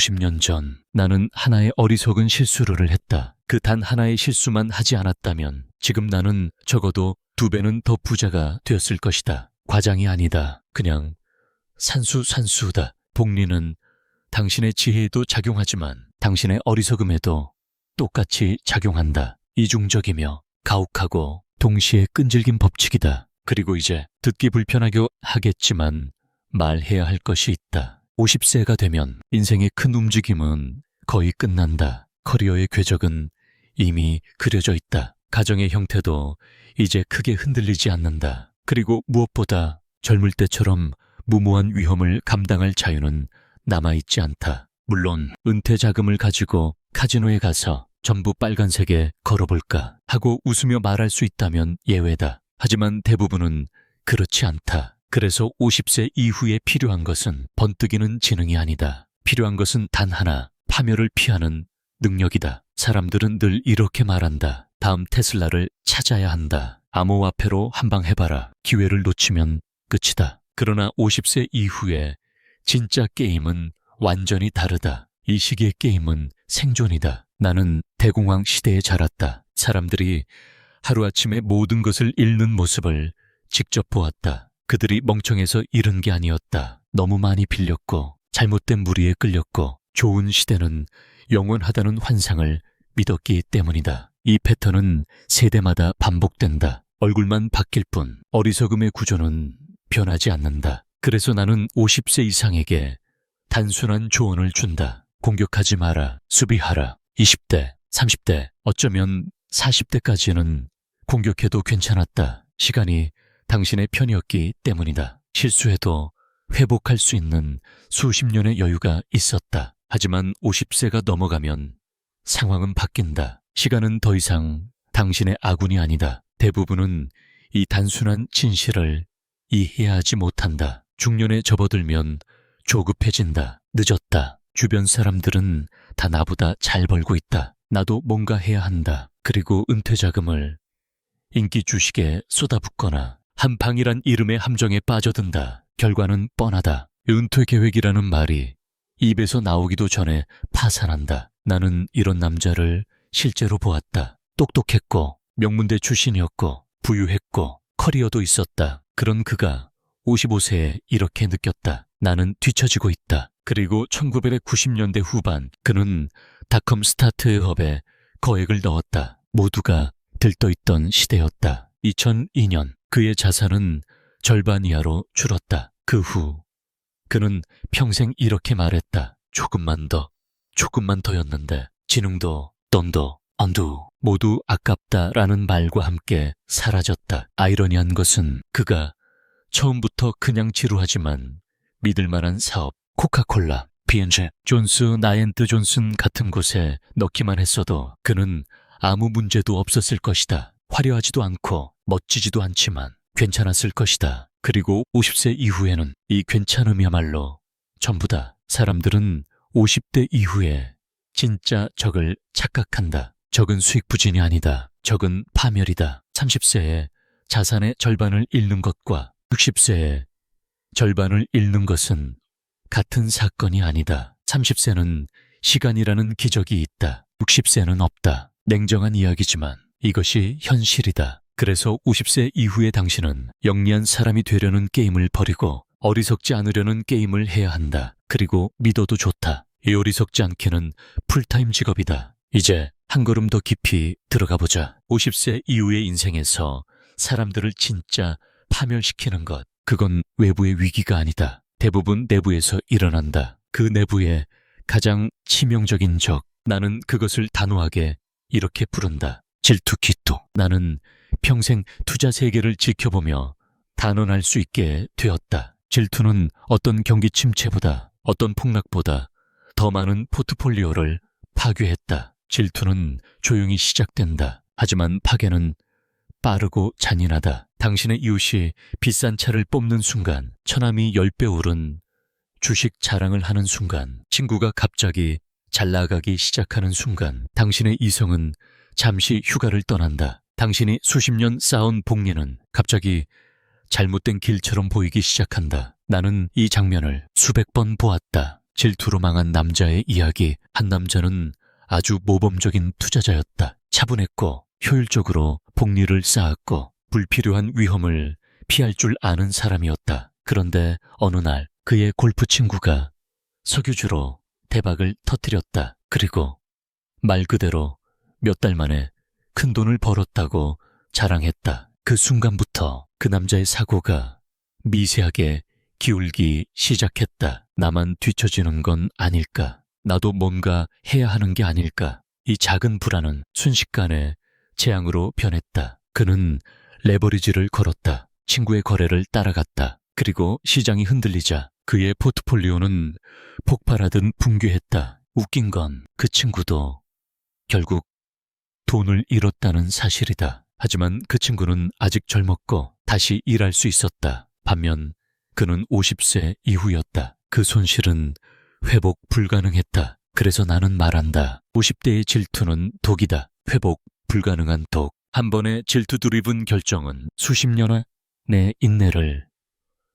50년 전 나는 하나의 어리석은 실수를 했다. 그 단 하나의 실수만 하지 않았다면 지금 나는 적어도 두 배는 더 부자가 되었을 것이다. 과장이 아니다. 그냥 산수산수다. 복리는 당신의 지혜에도 작용하지만 당신의 어리석음에도 똑같이 작용한다. 이중적이며 가혹하고 동시에 끈질긴 법칙이다. 그리고 이제 듣기 불편하게 하겠지만 말해야 할 것이 있다. 50세가 되면 인생의 큰 움직임은 거의 끝난다. 커리어의 궤적은 이미 그려져 있다. 가정의 형태도 이제 크게 흔들리지 않는다. 그리고 무엇보다 젊을 때처럼 무모한 위험을 감당할 자유는 남아있지 않다. 물론 은퇴 자금을 가지고 카지노에 가서 전부 빨간색에 걸어볼까 하고 웃으며 말할 수 있다면 예외다. 하지만 대부분은 그렇지 않다. 그래서 50세 이후에 필요한 것은 번뜩이는 지능이 아니다. 필요한 것은 단 하나, 파멸을 피하는 능력이다. 사람들은 늘 이렇게 말한다. 다음 테슬라를 찾아야 한다. 암호화폐로 한방 해봐라. 기회를 놓치면 끝이다. 그러나 50세 이후에 진짜 게임은 완전히 다르다. 이 시기의 게임은 생존이다. 나는 대공황 시대에 자랐다. 사람들이 하루아침에 모든 것을 잃는 모습을 직접 보았다. 그들이 멍청해서 잃은 게 아니었다. 너무 많이 빌렸고, 잘못된 무리에 끌렸고, 좋은 시대는 영원하다는 환상을 믿었기 때문이다. 이 패턴은 세대마다 반복된다. 얼굴만 바뀔 뿐 어리석음의 구조는 변하지 않는다. 그래서 나는 50세 이상에게 단순한 조언을 준다. 공격하지 마라. 수비하라. 20대, 30대, 어쩌면 40대까지는 공격해도 괜찮았다. 시간이 당신의 편이었기 때문이다. 실수해도 회복할 수 있는 수십 년의 여유가 있었다. 하지만 50세가 넘어가면 상황은 바뀐다. 시간은 더 이상 당신의 아군이 아니다. 대부분은 이 단순한 진실을 이해하지 못한다. 중년에 접어들면 조급해진다. 늦었다. 주변 사람들은 다 나보다 잘 벌고 있다. 나도 뭔가 해야 한다. 그리고 은퇴 자금을 인기 주식에 쏟아붓거나 한 방이란 이름의 함정에 빠져든다. 결과는 뻔하다. 은퇴 계획이라는 말이 입에서 나오기도 전에 파산한다. 나는 이런 남자를 실제로 보았다. 똑똑했고 명문대 출신이었고 부유했고 커리어도 있었다. 그런 그가 55세에 이렇게 느꼈다. 나는 뒤처지고 있다. 그리고 1990년대 후반 그는 닷컴 스타트업에 거액을 넣었다. 모두가 들떠있던 시대였다. 2002년 그의 자산은 절반 이하로 줄었다. 그 후 그는 평생 이렇게 말했다. 조금만 더, 조금만 더였는데 지능도 돈도 언두 모두 아깝다라는 말과 함께 사라졌다. 아이러니한 것은 그가 처음부터 그냥 지루하지만 믿을 만한 사업, 코카콜라, 비엔제, 존스, 나엔트 존슨 같은 곳에 넣기만 했어도 그는 아무 문제도 없었을 것이다. 화려하지도 않고 멋지지도 않지만 괜찮았을 것이다. 그리고 50세 이후에는 이 괜찮음이야말로 전부 다. 사람들은 50대 이후에 진짜 적을 착각한다. 적은 수익 부진이 아니다. 적은 파멸이다. 30세에 자산의 절반을 잃는 것과 60세에 절반을 잃는 것은 같은 사건이 아니다. 30세는 시간이라는 기적이 있다. 60세는 없다. 냉정한 이야기지만 이것이 현실이다. 그래서 50세 이후의 당신은 영리한 사람이 되려는 게임을 버리고 어리석지 않으려는 게임을 해야 한다. 그리고 믿어도 좋다. 이 어리석지 않게는 풀타임 직업이다. 이제 한 걸음 더 깊이 들어가 보자. 50세 이후의 인생에서 사람들을 진짜 파멸시키는 것. 그건 외부의 위기가 아니다. 대부분 내부에서 일어난다. 그 내부의 가장 치명적인 적. 나는 그것을 단호하게 이렇게 부른다. 질투 기또. 나는 평생 투자 세계를 지켜보며 단언할 수 있게 되었다. 질투는 어떤 경기 침체보다 어떤 폭락보다 더 많은 포트폴리오를 파괴했다. 질투는 조용히 시작된다. 하지만 파괴는 빠르고 잔인하다. 당신의 이웃이 비싼 차를 뽑는 순간, 처남이 10배 오른 주식 자랑을 하는 순간, 친구가 갑자기 잘 나가기 시작하는 순간, 당신의 이성은 잠시 휴가를 떠난다. 당신이 수십 년 쌓은 복리는 갑자기 잘못된 길처럼 보이기 시작한다. 나는 이 장면을 수백 번 보았다. 질투로 망한 남자의 이야기. 한 남자는 아주 모범적인 투자자였다. 차분했고 효율적으로 복리를 쌓았고 불필요한 위험을 피할 줄 아는 사람이었다. 그런데 어느 날 그의 골프 친구가 석유주로 대박을 터뜨렸다. 그리고 말 그대로 몇 달 만에 큰 돈을 벌었다고 자랑했다. 그 순간부터 그 남자의 사고가 미세하게 기울기 시작했다. 나만 뒤처지는 건 아닐까? 나도 뭔가 해야 하는 게 아닐까? 이 작은 불안은 순식간에 재앙으로 변했다. 그는 레버리지를 걸었다. 친구의 거래를 따라갔다. 그리고 시장이 흔들리자 그의 포트폴리오는 폭발하듯 붕괴했다. 웃긴 건 그 친구도 결국 돈을 잃었다는 사실이다. 하지만 그 친구는 아직 젊었고 다시 일할 수 있었다. 반면 그는 50세 이후였다. 그 손실은 회복 불가능했다. 그래서 나는 말한다. 50대의 질투는 독이다. 회복 불가능한 독. 한 번의 질투 드리븐 결정은 수십 년의 내 인내를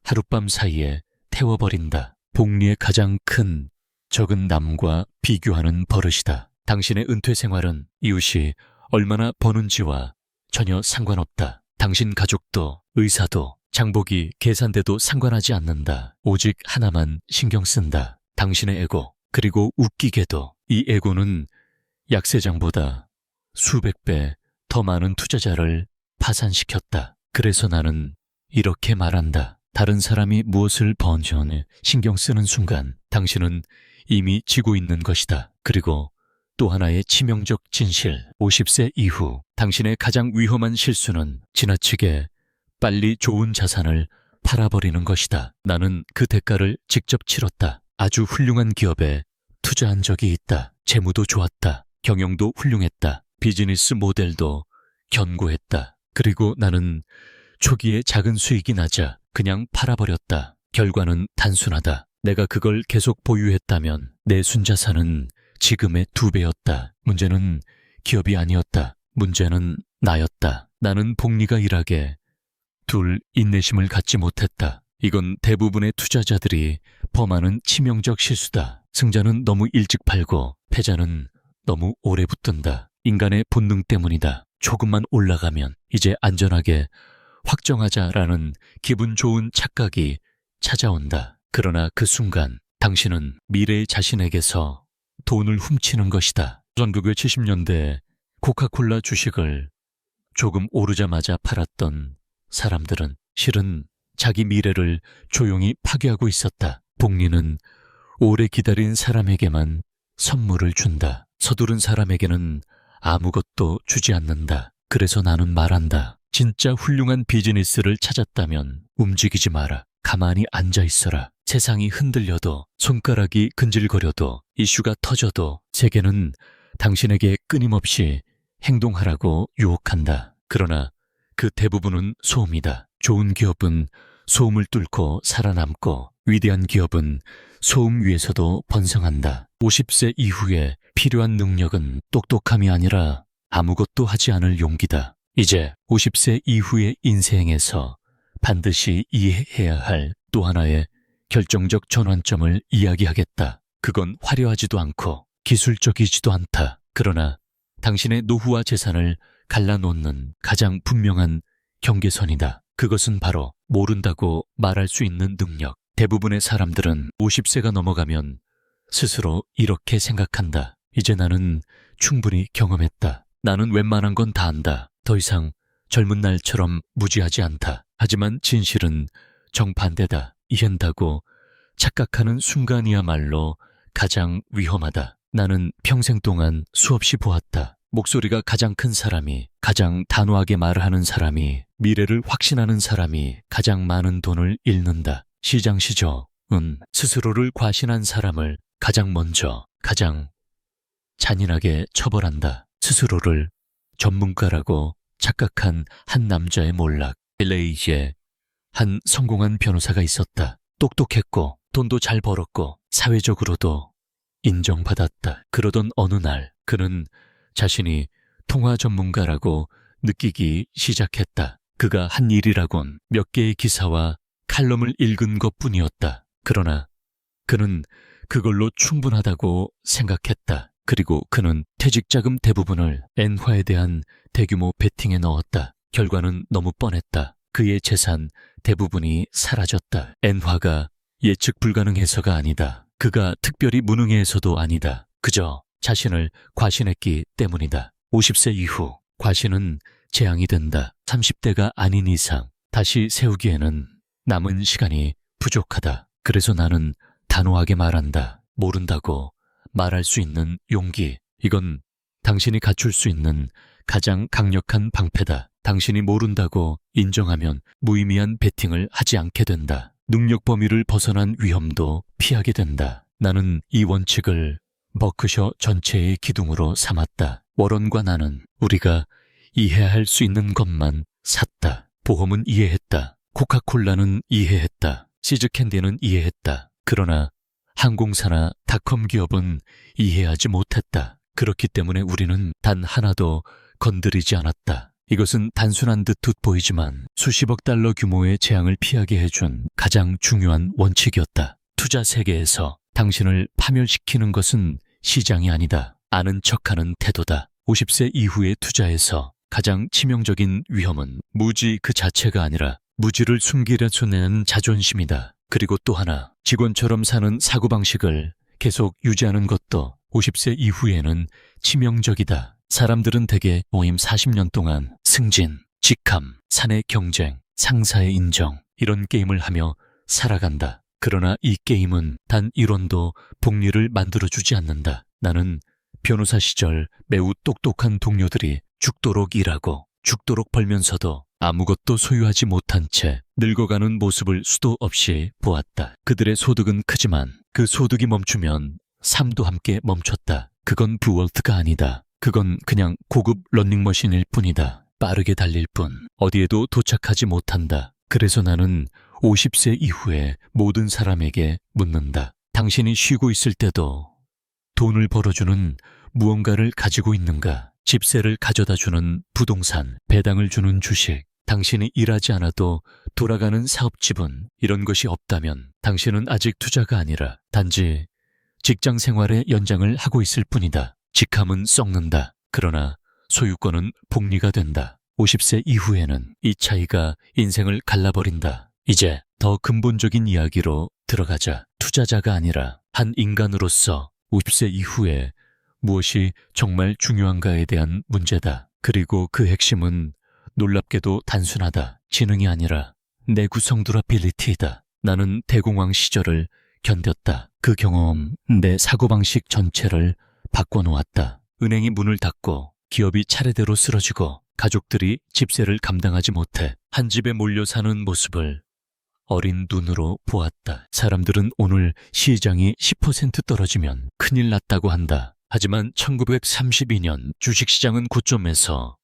하룻밤 사이에 태워버린다. 복리의 가장 큰 적은 남과 비교하는 버릇이다. 당신의 은퇴 생활은 이웃이 얼마나 버는지와 전혀 상관없다. 당신 가족도 의사도 장복이 계산돼도 상관하지 않는다. 오직 하나만 신경 쓴다. 당신의 에고. 그리고 웃기게도 이 에고는 약세장보다 수백 배 더 많은 투자자를 파산시켰다. 그래서 나는 이렇게 말한다. 다른 사람이 무엇을 번전에 신경 쓰는 순간 당신은 이미 지고 있는 것이다. 그리고 또 하나의 치명적 진실. 50세 이후 당신의 가장 위험한 실수는 지나치게 빨리 좋은 자산을 팔아버리는 것이다. 나는 그 대가를 직접 치렀다. 아주 훌륭한 기업에 투자한 적이 있다. 재무도 좋았다. 경영도 훌륭했다. 비즈니스 모델도 견고했다. 그리고 나는 초기에 작은 수익이 나자 그냥 팔아버렸다. 결과는 단순하다. 내가 그걸 계속 보유했다면 내 순자산은 지금의 두 배였다. 문제는 기업이 아니었다. 문제는 나였다. 나는 복리가 일하게 둘 인내심을 갖지 못했다. 이건 대부분의 투자자들이 범하는 치명적 실수다. 승자는 너무 일찍 팔고 패자는 너무 오래 붙든다. 인간의 본능 때문이다. 조금만 올라가면 이제 안전하게 확정하자라는 기분 좋은 착각이 찾아온다. 그러나 그 순간 당신은 미래의 자신에게서 돈을 훔치는 것이다. 1970년대 코카콜라 주식을 조금 오르자마자 팔았던 사람들은 실은 자기 미래를 조용히 파괴하고 있었다. 복리는 오래 기다린 사람에게만 선물을 준다. 서두른 사람에게는 아무것도 주지 않는다. 그래서 나는 말한다. 진짜 훌륭한 비즈니스를 찾았다면 움직이지 마라. 가만히 앉아 있어라. 세상이 흔들려도 손가락이 근질거려도 이슈가 터져도 세계는 당신에게 끊임없이 행동하라고 유혹한다. 그러나 그 대부분은 소음이다. 좋은 기업은 소음을 뚫고 살아남고 위대한 기업은 소음 위에서도 번성한다. 50세 이후에 필요한 능력은 똑똑함이 아니라 아무것도 하지 않을 용기다. 이제 50세 이후의 인생에서 반드시 이해해야 할 또 하나의 결정적 전환점을 이야기하겠다. 그건 화려하지도 않고 기술적이지도 않다. 그러나 당신의 노후와 재산을 갈라놓는 가장 분명한 경계선이다. 그것은 바로 모른다고 말할 수 있는 능력. 대부분의 사람들은 50세가 넘어가면 스스로 이렇게 생각한다. 이제 나는 충분히 경험했다. 나는 웬만한 건 다 안다. 더 이상 젊은 날처럼 무지하지 않다. 하지만 진실은 정반대다. 이한다고 착각하는 순간이야말로 가장 위험하다. 나는 평생 동안 수없이 보았다. 목소리가 가장 큰 사람이, 가장 단호하게 말하는 사람이, 미래를 확신하는 사람이 가장 많은 돈을 잃는다. 시장 시저은 스스로를 과신한 사람을 가장 먼저, 가장 잔인하게 처벌한다. 스스로를 전문가라고 착각한 한 남자의 몰락. LA에 한 성공한 변호사가 있었다. 똑똑했고 돈도 잘 벌었고 사회적으로도 인정받았다. 그러던 어느 날 그는 자신이 통화 전문가라고 느끼기 시작했다. 그가 한 일이라곤 몇 개의 기사와 칼럼을 읽은 것 뿐이었다. 그러나 그는 그걸로 충분하다고 생각했다. 그리고 그는 퇴직자금 대부분을 엔화에 대한 대규모 베팅에 넣었다. 결과는 너무 뻔했다. 그의 재산 대부분이 사라졌다. 엔화가 예측 불가능해서가 아니다. 그가 특별히 무능해서도 아니다. 그저 자신을 과신했기 때문이다. 50세 이후 과신은 재앙이 된다. 30대가 아닌 이상 다시 세우기에는 남은 시간이 부족하다. 그래서 나는 단호하게 말한다. 모른다고 말할 수 있는 용기. 이건 당신이 갖출 수 있는 가장 강력한 방패다. 당신이 모른다고 인정하면 무의미한 베팅을 하지 않게 된다. 능력 범위를 벗어난 위험도 피하게 된다. 나는 이 원칙을 버크셔 전체의 기둥으로 삼았다. 워런과 나는 우리가 이해할 수 있는 것만 샀다. 보험은 이해했다. 코카콜라는 이해했다. 시즈캔디는 이해했다. 그러나 항공사나 닷컴 기업은 이해하지 못했다. 그렇기 때문에 우리는 단 하나도 건드리지 않았다. 이것은 단순한 듯 돋보이지만 수십억 달러 규모의 재앙을 피하게 해준 가장 중요한 원칙이었다. 투자 세계에서 당신을 파멸시키는 것은 시장이 아니다. 아는 척하는 태도다. 50세 이후의 투자에서 가장 치명적인 위험은 무지 그 자체가 아니라 무지를 숨기려서 내는 자존심이다. 그리고 또 하나, 직원처럼 사는 사고방식을 계속 유지하는 것도 50세 이후에는 치명적이다. 사람들은 대개 모임 40년 동안 승진, 직함, 사내 경쟁, 상사의 인정, 이런 게임을 하며 살아간다. 그러나 이 게임은 단 1원도 복리를 만들어주지 않는다. 나는 변호사 시절 매우 똑똑한 동료들이 죽도록 일하고 죽도록 벌면서도 아무것도 소유하지 못한 채 늙어가는 모습을 수도 없이 보았다. 그들의 소득은 크지만 그 소득이 멈추면 삶도 함께 멈췄다. 그건 부월트가 아니다. 그건 그냥 고급 런닝머신일 뿐이다. 빠르게 달릴 뿐 어디에도 도착하지 못한다. 그래서 나는 50세 이후에 모든 사람에게 묻는다. 당신이 쉬고 있을 때도 돈을 벌어주는 무언가를 가지고 있는가? 집세를 가져다 주는 부동산, 배당을 주는 주식, 당신이 일하지 않아도 돌아가는 사업집은 이런 것이 없다면 당신은 아직 투자가 아니라 단지 직장 생활의 연장을 하고 있을 뿐이다. 직함은 썩는다. 그러나 소유권은 복리가 된다. 50세 이후에는 이 차이가 인생을 갈라버린다. 이제 더 근본적인 이야기로 들어가자. 투자자가 아니라 한 인간으로서 50세 이후에 무엇이 정말 중요한가에 대한 문제다. 그리고 그 핵심은 놀랍게도 단순하다. 지능이 아니라 내 구성드라빌리티이다. 나는 대공황 시절을 견뎠다. 그 경험, 내 사고방식 전체를 바꿔놓았다. 은행이 문을 닫고 기업이 차례대로 쓰러지고 가족들이 집세를 감당하지 못해 한 집에 몰려 사는 모습을 어린 눈으로 보았다. 사람들은 오늘 시장이 10% 떨어지면 큰일 났다고 한다. 하지만 1932년 주식시장은 고점에서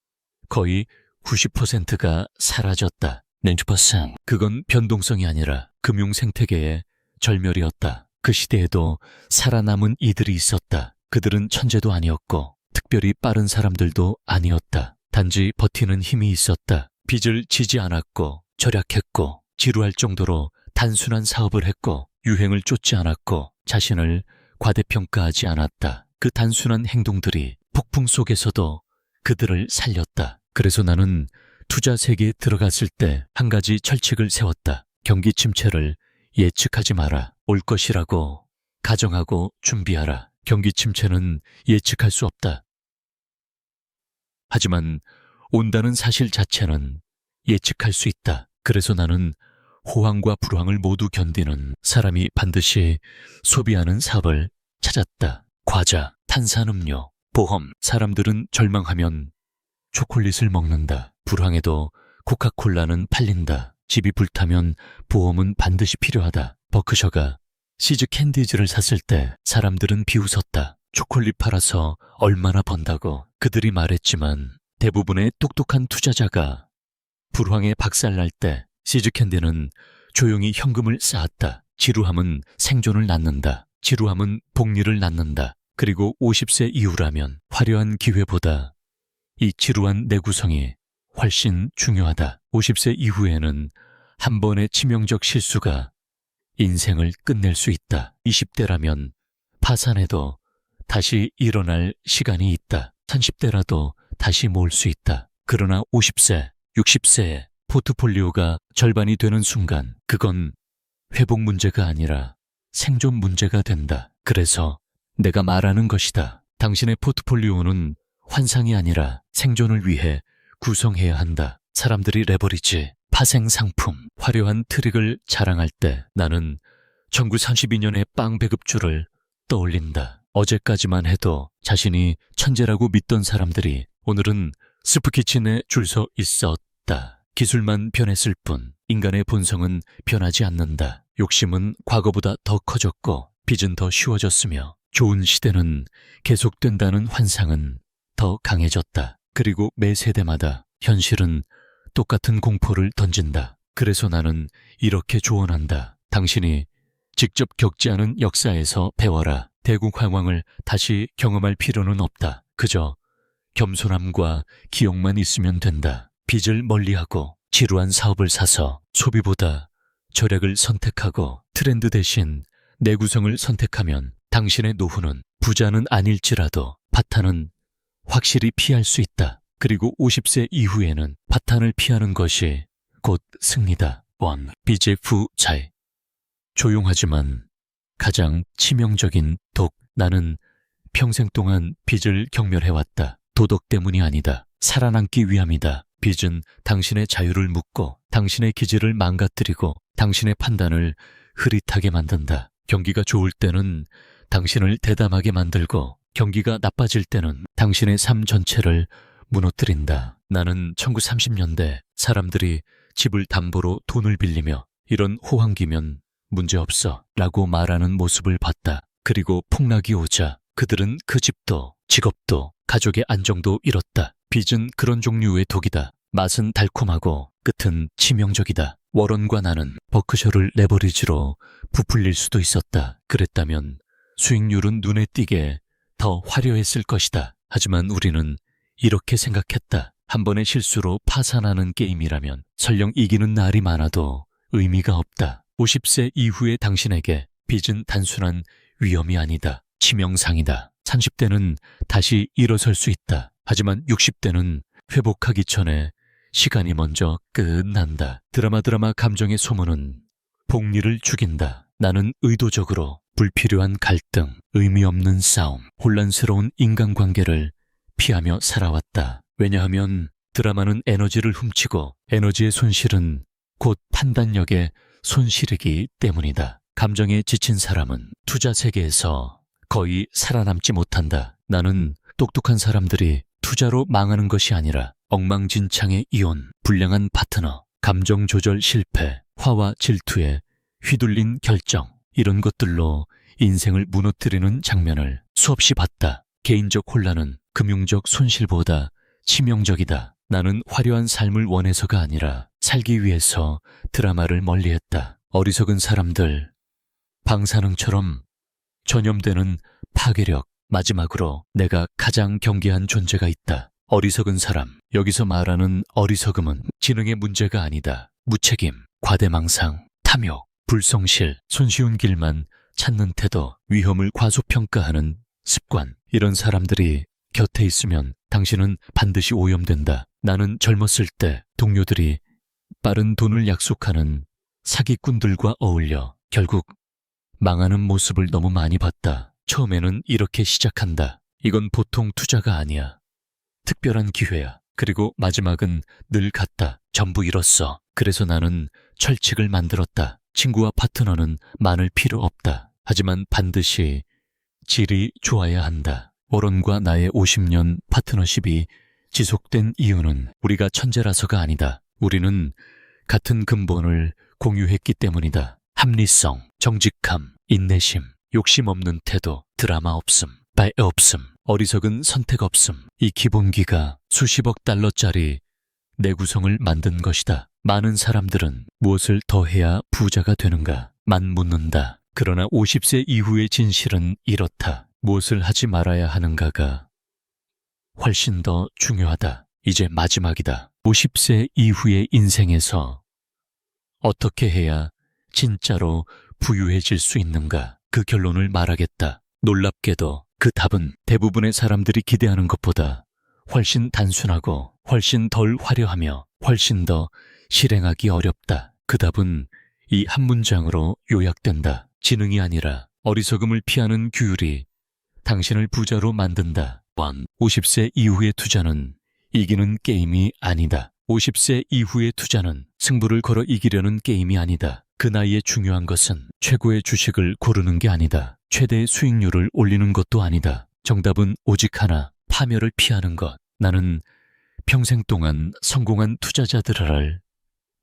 거의 90%가 사라졌다. 렌주퍼상. 그건 변동성이 아니라 금융 생태계의 절멸이었다. 그 시대에도 살아남은 이들이 있었다. 그들은 천재도 아니었고 특별히 빠른 사람들도 아니었다. 단지 버티는 힘이 있었다. 빚을 지지 않았고 절약했고 지루할 정도로 단순한 사업을 했고 유행을 쫓지 않았고 자신을 과대평가하지 않았다. 그 단순한 행동들이 폭풍 속에서도 그들을 살렸다. 그래서 나는 투자 세계에 들어갔을 때 한 가지 철칙을 세웠다. 경기 침체를 예측하지 마라. 올 것이라고 가정하고 준비하라. 경기 침체는 예측할 수 없다. 하지만 온다는 사실 자체는 예측할 수 있다. 그래서 나는 호황과 불황을 모두 견디는 사람이 반드시 소비하는 사업을 찾았다. 과자, 탄산음료, 보험. 사람들은 절망하면 초콜릿을 먹는다. 불황에도 코카콜라는 팔린다. 집이 불타면 보험은 반드시 필요하다. 버크셔가 시즈 캔디즈를 샀을 때 사람들은 비웃었다. 초콜릿 팔아서 얼마나 번다고 그들이 말했지만 대부분의 똑똑한 투자자가 불황에 박살날 때 시즈 캔디는 조용히 현금을 쌓았다. 지루함은 생존을 낳는다. 지루함은 복리를 낳는다. 그리고 50세 이후라면 화려한 기회보다 이 지루한 내구성이 훨씬 중요하다. 50세 이후에는 한 번의 치명적 실수가 인생을 끝낼 수 있다. 20대라면 파산해도 다시 일어날 시간이 있다. 30대라도 다시 모을 수 있다. 그러나 50세, 60세에 포트폴리오가 절반이 되는 순간 그건 회복 문제가 아니라 생존 문제가 된다. 그래서 내가 말하는 것이다. 당신의 포트폴리오는 환상이 아니라 생존을 위해 구성해야 한다. 사람들이 레버리지, 파생 상품, 화려한 트릭을 자랑할 때 나는 1932년의 빵 배급주를 떠올린다. 어제까지만 해도 자신이 천재라고 믿던 사람들이 오늘은 스프키친에 줄 서 있었다. 기술만 변했을 뿐 인간의 본성은 변하지 않는다. 욕심은 과거보다 더 커졌고 빚은 더 쉬워졌으며 좋은 시대는 계속된다는 환상은 더 강해졌다. 그리고 매 세대마다 현실은 똑같은 공포를 던진다. 그래서 나는 이렇게 조언한다. 당신이 직접 겪지 않은 역사에서 배워라. 대국 황왕을 다시 경험할 필요는 없다. 그저 겸손함과 기억만 있으면 된다. 빚을 멀리하고 지루한 사업을 사서 소비보다 절약을 선택하고 트렌드 대신 내구성을 선택하면 당신의 노후는 부자는 아닐지라도 파탄은 확실히 피할 수 있다. 그리고 50세 이후에는 파탄을 피하는 것이 곧 승리다. 원 비제 후 차이 조용하지만 가장 치명적인 독 나는 평생 동안 빚을 경멸해왔다. 도덕 때문이 아니다. 살아남기 위함이다. 빚은 당신의 자유를 묶고 당신의 기질을 망가뜨리고 당신의 판단을 흐릿하게 만든다. 경기가 좋을 때는 당신을 대담하게 만들고 경기가 나빠질 때는 당신의 삶 전체를 무너뜨린다. 나는 1930년대 사람들이 집을 담보로 돈을 빌리며 이런 호황기면 문제없어 라고 말하는 모습을 봤다. 그리고 폭락이 오자 그들은 그 집도 직업도 가족의 안정도 잃었다. 빚은 그런 종류의 독이다. 맛은 달콤하고 끝은 치명적이다. 워런과 나는 버크셔를 레버리지로 부풀릴 수도 있었다. 그랬다면 수익률은 눈에 띄게 더 화려했을 것이다. 하지만 우리는 이렇게 생각했다. 한 번의 실수로 파산하는 게임이라면 설령 이기는 날이 많아도 의미가 없다. 50세 이후의 당신에게 빚은 단순한 위험이 아니다. 치명상이다. 30대는 다시 일어설 수 있다. 하지만 60대는 회복하기 전에 시간이 먼저 끝난다. 드라마 드라마 감정의 소문은 복리를 죽인다. 나는 의도적으로 불필요한 갈등, 의미 없는 싸움, 혼란스러운 인간관계를 피하며 살아왔다. 왜냐하면 드라마는 에너지를 훔치고 에너지의 손실은 곧 판단력의 손실이기 때문이다. 감정에 지친 사람은 투자 세계에서 거의 살아남지 못한다. 나는 똑똑한 사람들이 투자로 망하는 것이 아니라 엉망진창의 이혼, 불량한 파트너, 감정 조절 실패, 화와 질투에 휘둘린 결정, 이런 것들로 인생을 무너뜨리는 장면을 수없이 봤다. 개인적 혼란은 금융적 손실보다 치명적이다. 나는 화려한 삶을 원해서가 아니라 살기 위해서 드라마를 멀리했다. 어리석은 사람들, 방사능처럼 전염되는 파괴력, 마지막으로 내가 가장 경계한 존재가 있다. 어리석은 사람, 여기서 말하는 어리석음은 지능의 문제가 아니다. 무책임, 과대망상, 탐욕, 불성실, 손쉬운 길만 찾는 태도, 위험을 과소평가하는 습관. 이런 사람들이 곁에 있으면 당신은 반드시 오염된다. 나는 젊었을 때 동료들이 빠른 돈을 약속하는 사기꾼들과 어울려 결국 망하는 모습을 너무 많이 봤다. 처음에는 이렇게 시작한다. 이건 보통 투자가 아니야. 특별한 기회야. 그리고 마지막은 늘 같다. 전부 잃었어. 그래서 나는 철칙을 만들었다. 친구와 파트너는 많을 필요 없다. 하지만 반드시 질이 좋아야 한다. 워런과 나의 50년 파트너십이 지속된 이유는 우리가 천재라서가 아니다. 우리는 같은 근본을 공유했기 때문이다. 합리성, 정직함, 인내심, 욕심 없는 태도, 드라마 없음, 바에 없음, 어리석은 선택 없음. 이 기본기가 수십억 달러짜리 내구성을 만든 것이다. 많은 사람들은 무엇을 더 해야 부자가 되는가? 만 묻는다. 그러나 50세 이후의 진실은 이렇다. 무엇을 하지 말아야 하는가가 훨씬 더 중요하다. 이제 마지막이다. 50세 이후의 인생에서 어떻게 해야 진짜로 부유해질 수 있는가? 그 결론을 말하겠다. 놀랍게도 그 답은 대부분의 사람들이 기대하는 것보다 훨씬 단순하고 훨씬 덜 화려하며 훨씬 더 실행하기 어렵다. 그 답은 이 한 문장으로 요약된다. 지능이 아니라 어리석음을 피하는 규율이 당신을 부자로 만든다. 1. 50세 이후의 투자는 이기는 게임이 아니다. 50세 이후의 투자는 승부를 걸어 이기려는 게임이 아니다. 그 나이에 중요한 것은 최고의 주식을 고르는 게 아니다. 최대의 수익률을 올리는 것도 아니다. 정답은 오직 하나, 파멸을 피하는 것. 나는 평생 동안 성공한 투자자들을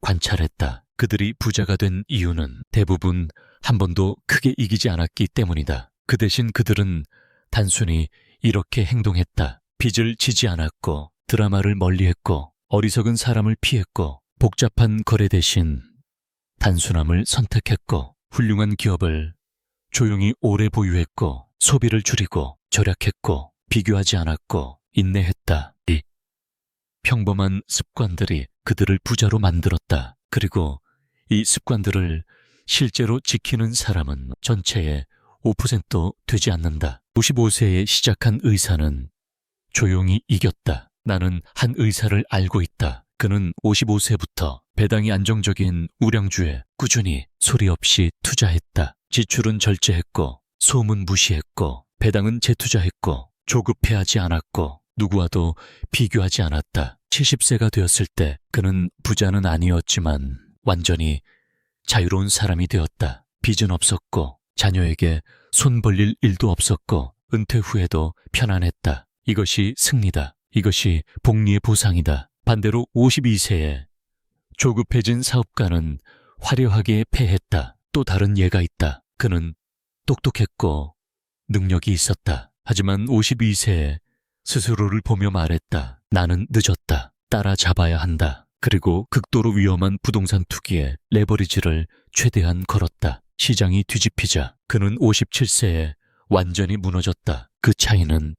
관찰했다. 그들이 부자가 된 이유는 대부분 한 번도 크게 이기지 않았기 때문이다. 그 대신 그들은 단순히 이렇게 행동했다. 빚을 지지 않았고 드라마를 멀리했고 어리석은 사람을 피했고 복잡한 거래 대신 단순함을 선택했고 훌륭한 기업을 조용히 오래 보유했고 소비를 줄이고 절약했고 비교하지 않았고 인내했다. 이 평범한 습관들이 그들을 부자로 만들었다. 그리고 이 습관들을 실제로 지키는 사람은 전체의 5%도 되지 않는다. 55세에 시작한 의사는 조용히 이겼다. 나는 한 의사를 알고 있다. 그는 55세부터 배당이 안정적인 우량주에 꾸준히 소리 없이 투자했다. 지출은 절제했고, 소문 무시했고, 배당은 재투자했고, 조급해하지 않았고, 누구와도 비교하지 않았다. 70세가 되었을 때 그는 부자는 아니었지만 완전히 자유로운 사람이 되었다. 빚은 없었고, 자녀에게 손 벌릴 일도 없었고, 은퇴 후에도 편안했다. 이것이 승리다. 이것이 복리의 보상이다. 반대로 52세에 조급해진 사업가는 화려하게 패했다. 또 다른 예가 있다. 그는 똑똑했고 능력이 있었다. 하지만 52세에 스스로를 보며 말했다. 나는 늦었다. 따라잡아야 한다. 그리고 극도로 위험한 부동산 투기에 레버리지를 최대한 걸었다. 시장이 뒤집히자 그는 57세에 완전히 무너졌다. 그 차이는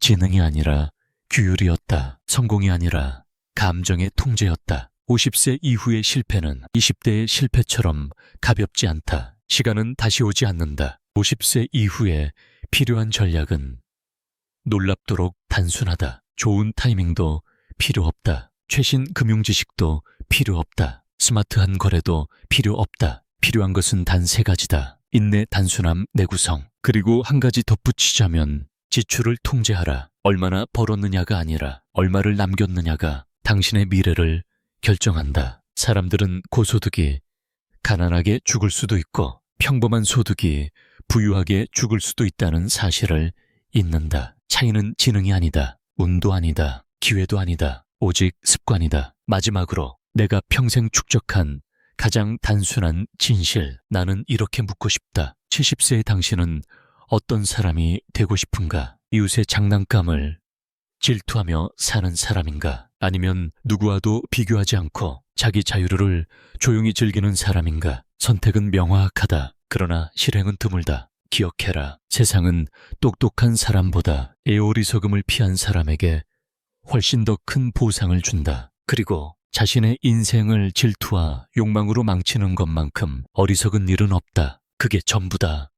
지능이 아니라 규율이었다. 성공이 아니라 감정의 통제였다. 50세 이후의 실패는 20대의 실패처럼 가볍지 않다. 시간은 다시 오지 않는다. 50세 이후에 필요한 전략은 놀랍도록 단순하다. 좋은 타이밍도 필요 없다. 최신 금융 지식도 필요 없다. 스마트한 거래도 필요 없다. 필요한 것은 단 세 가지다. 인내, 단순함, 내구성. 그리고 한 가지 덧붙이자면 지출을 통제하라. 얼마나 벌었느냐가 아니라 얼마를 남겼느냐가 당신의 미래를 결정한다. 사람들은 고소득이 가난하게 죽을 수도 있고 평범한 소득이 부유하게 죽을 수도 있다는 사실을 잊는다. 차이는 지능이 아니다. 운도 아니다. 기회도 아니다. 오직 습관이다. 마지막으로 내가 평생 축적한 가장 단순한 진실. 나는 이렇게 묻고 싶다. 70세의 당신은 어떤 사람이 되고 싶은가? 이웃의 장난감을 질투하며 사는 사람인가? 아니면 누구와도 비교하지 않고 자기 자유를 조용히 즐기는 사람인가? 선택은 명확하다. 그러나 실행은 드물다. 기억해라. 세상은 똑똑한 사람보다 에오리석음을 피한 사람에게 훨씬 더 큰 보상을 준다. 그리고 자신의 인생을 질투와 욕망으로 망치는 것만큼 어리석은 일은 없다. 그게 전부다.